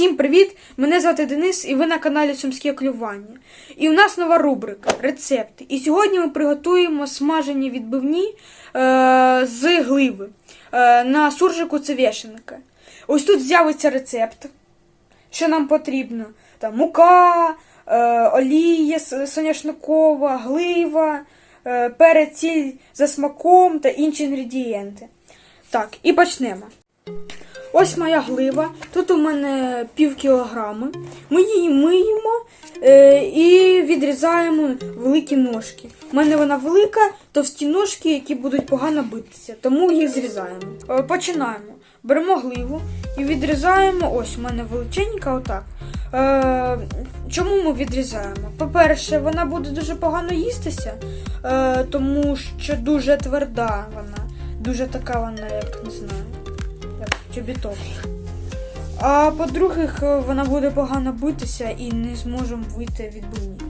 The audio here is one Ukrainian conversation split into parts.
Всім привіт! Мене звати Денис і ви на каналі Сумське клювання. І у нас нова рубрика рецепти. І сьогодні ми приготуємо смажені відбивні е, з гливи е, на суржику цевєшенка. Ось тут з'явиться рецепт, що нам потрібно. Там мука, е, олія соняшникова, глива, е, перець за смаком та інші інгредієнти. Так, і почнемо. Ось моя глива. Тут у мене пів кілограми. Ми її миємо е, і відрізаємо великі ножки. У мене вона велика, товсті ножки, які будуть погано битися, тому їх зрізаємо. Е, починаємо. Беремо гливу і відрізаємо. Ось у мене величенька, отак. Е, чому ми відрізаємо? По-перше, вона буде дуже погано їстися, е, тому що дуже тверда вона, дуже така вона, як не знаю чобіток. А по-друге, вона буде погано битися і не зможемо вийти від відбивні.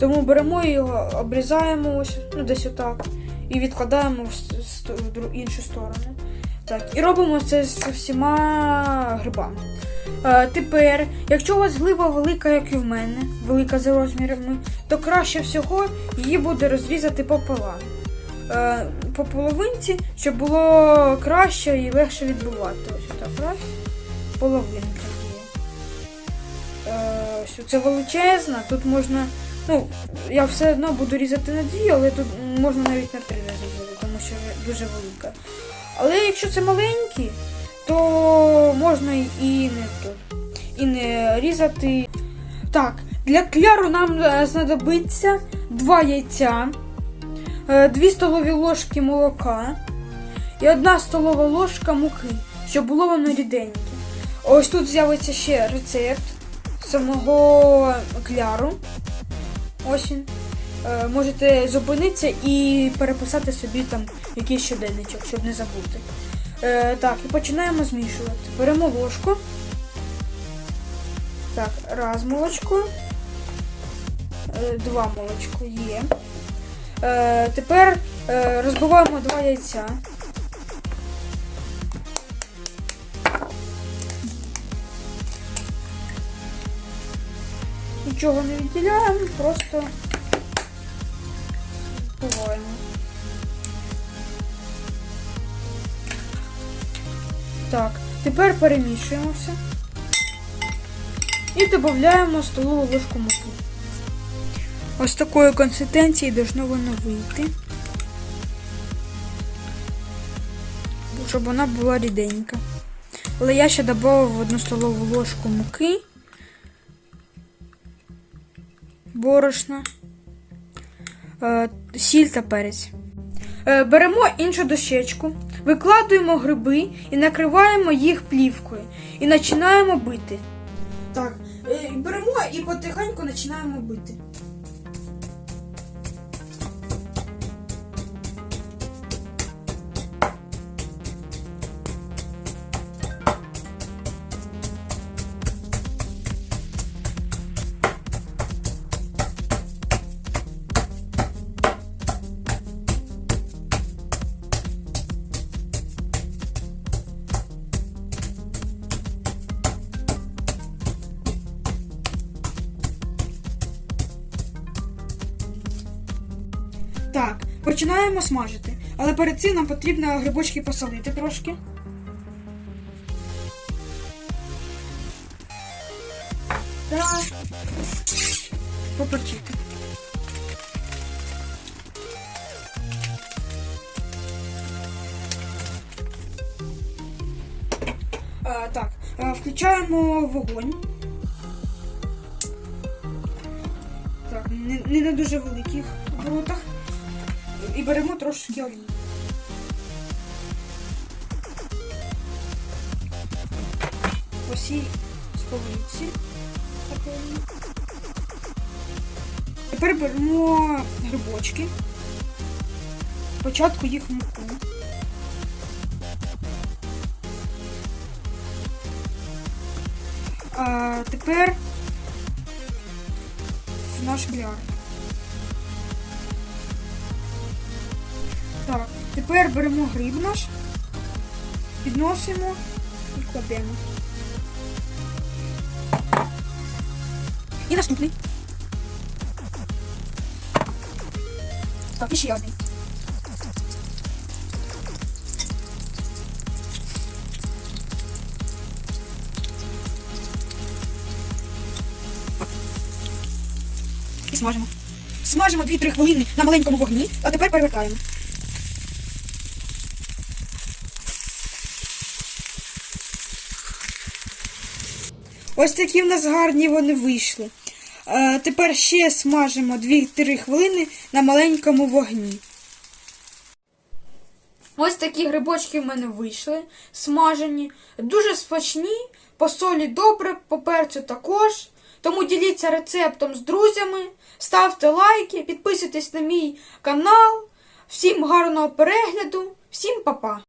Тому беремо його, обрізаємо ось, ну десь отак, і відкладаємо в, іншу сторону. Так, і робимо це з всіма грибами. Е, тепер, якщо у вас глиба велика, як і в мене, велика за розмірами, то краще всього її буде розрізати пополам е, по половинці, щоб було краще і легше відбивати. Ось так раз. Половинка є. Е, це величезна, тут можна. Ну, я все одно буду різати на дві, але тут можна навіть на три зробити, тому що дуже велика. Але якщо це маленькі, то можна і не тут. І не різати. Так, для кляру нам е, знадобиться два яйця. 2 столові ложки молока і 1 столова ложка муки, щоб було воно ріденьке. Ось тут з'явиться ще рецепт самого кляру. Ось він. Е, Можете зупинитися і переписати собі там якийсь щоденничок, щоб не забути. Е, так, і починаємо змішувати. Беремо ложку. Так, раз молочко. Е, два молочко є. Е, тепер е, розбиваємо два яйця. Нічого не відділяємо, просто збиваємо. Так, тепер перемішуємо все. І додаємо столову ложку муки. Ось такої консистенції должно воно вийти. Щоб вона була ріденька. Але я ще додав одну столову ложку муки. Борошна, е, сіль та перець. Е, Беремо іншу дощечку, викладуємо гриби і накриваємо їх плівкою. І починаємо бити. Так, е, беремо і потихеньку починаємо бити. Починаємо смажити. Але перед цим нам потрібно грибочки посолити трошки. Так. Поперчити. А, так, а, включаємо вогонь. Так, не, не на дуже великих оборотах. І беремо трошки олії. Ось і сковорідці. Тепер беремо грибочки. Спочатку їх в муку. А тепер в наш бляр. Так, тепер беремо гриб наш, підносимо і кладемо. І наступний. Так, і ще один. І смажимо. Смажимо 2-3 хвилини на маленькому вогні, а тепер перевертаємо. Ось такі в нас гарні вони вийшли. Е, тепер ще смажимо 2-3 хвилини на маленькому вогні. Ось такі грибочки в мене вийшли, смажені, дуже смачні, по солі добре, по перцю також. Тому діліться рецептом з друзями, ставте лайки, підписуйтесь на мій канал. Всім гарного перегляду, всім па-па!